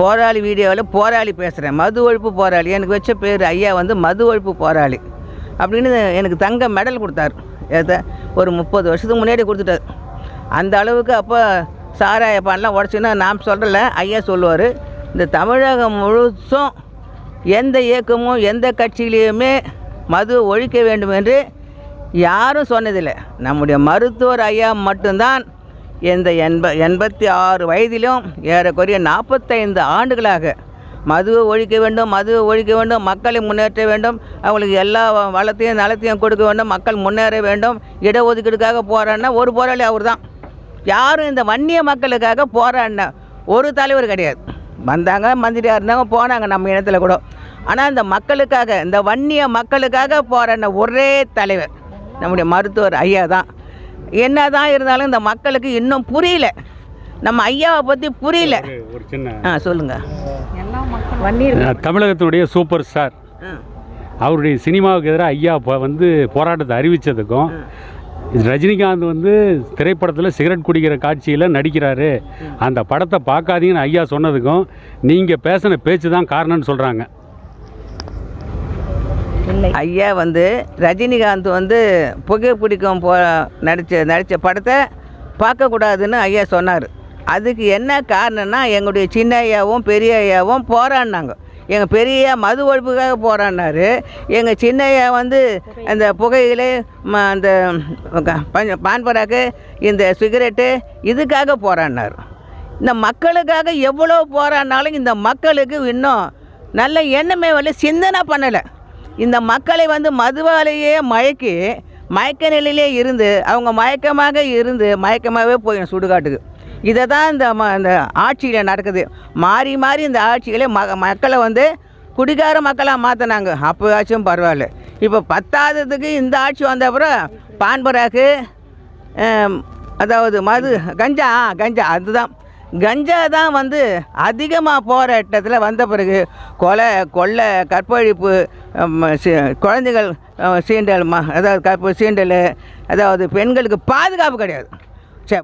போராளி வீடியோவில் போராளி பேசுகிறேன் மது ஒழிப்பு போராளி. எனக்கு வச்ச பேர் ஐயா வந்து மது ஒழிப்பு போராளி. அப்படின்னு எனக்கு தங்க மெடல் கொடுத்தார். ஏத்த ஒரு முப்பது வருஷத்துக்கு முன்னாடி கொடுத்துட்டார். அந்த அளவுக்கு அப்போ சாராய பான்லாம் உடச்சுன்னா நான் சொல்கிறல ஐயா சொல்லுவார் இந்த தமிழகம் முழுசும் எந்த இயக்கமும் எந்த கட்சியிலையுமே மது ஒழிக்க வேண்டும் என்று யாரும் சொன்னதில்லை. நம்முடைய மருத்துவர் ஐயா மட்டும்தான் இந்த எண்ப எண்பத்தி ஆறு வயதிலும் ஏறக்குறைய நாற்பத்தைந்து ஆண்டுகளாக மதுவை ஒழிக்க வேண்டும் மதுவை ஒழிக்க வேண்டும் மக்களை முன்னேற்ற வேண்டும் அவங்களுக்கு எல்லா வளத்தையும் நலத்தையும் கொடுக்க வேண்டும் மக்கள் முன்னேற வேண்டும் இடஒதுக்கீடுக்காக போராடினா ஒரு போராளி அவர் தான் யாரும் இந்த வன்னிய மக்களுக்காக போராடின ஒரு தலைவர் கிடையாது. வந்தாங்க மந்திரியாக இருந்தாங்க போனாங்க நம்ம இனத்தில் கூட. ஆனால் இந்த மக்களுக்காக இந்த வன்னிய மக்களுக்காக போராடின ஒரே தலைவர் நம்முடைய மருத்துவர் ஐயா தான். என்ன தான் இருந்தாலும் இந்த மக்களுக்கு இன்னும் புரியல. நம்ம ஐயாவை பற்றி புரியல. ஒரு- சின்ன ஆ சொல்லுங்கள் தமிழகத்தினுடைய சூப்பர் ஸ்டார். அவருடைய சினிமாவுக்கு எதிராக ஐயா வந்து போராட்டத்தை அறிவித்ததுக்கும் ரஜினிகாந்த் வந்து திரைப்படத்தில் சிகரெட் குடிக்கிற காட்சியில் நடிக்கிறாரு. அந்த படத்தை பார்க்காதீங்கன்னு ஐயா சொன்னதுக்கும் நீங்கள் பேசின பேச்சு தான் காரணம்னு சொல்கிறாங்க ஐயா வந்து ரஜினிகாந்த் வந்து புகை பிடிக்கும் போ நடித்த நடித்த படத்தை பார்க்கக்கூடாதுன்னு ஐயா சொன்னார். அதுக்கு என்ன காரணம்னா எங்களுடைய சின்ன ஐயாவும் பெரிய ஐயாவும் போராடினாங்க. எங்கள் பெரிய மது ஒழிப்புக்காக போராடினார். எங்கள் சின்னையா வந்து அந்த புகையிலே ம அந்த பான்பராக்கு இந்த சிகரெட்டு இதுக்காக போராடினார். இந்த மக்களுக்காக எவ்வளோ போராடினாலும் இந்த மக்களுக்கு இன்னும் நல்ல எண்ணமே வரல சிந்தனை பண்ணலை. இந்த மக்களை வந்து மதுவாலேயே மயக்கி மயக்க நிலையிலே இருந்து அவங்க மயக்கமாக இருந்து மயக்கமாகவே போயிடும் சுடுகாட்டுக்கு. இதை தான் இந்த ம இந்த ஆட்சியில் நடக்குது. மாறி மாறி இந்த ஆட்சிகளே ம மக்களை வந்து குடிகார மக்களாக மாற்றினாங்க அப்போவாச்சும் பரவாயில்ல. இப்போ பத்தாததுக்கு இந்த ஆட்சி வந்த அப்புறம் பான்பராக்கு அதாவது மது கஞ்சா கஞ்சா அதுதான். கஞ்சா தான் வந்து அதிகமாக போராட்டத்தில் வந்த பிறகு கொலை கொள்ளை கற்பழிப்பு குழந்தைகள் சீண்டல் ம அதாவது கற்பு சீண்டல் அதாவது பெண்களுக்கு பாதுகாப்பு கிடையாது.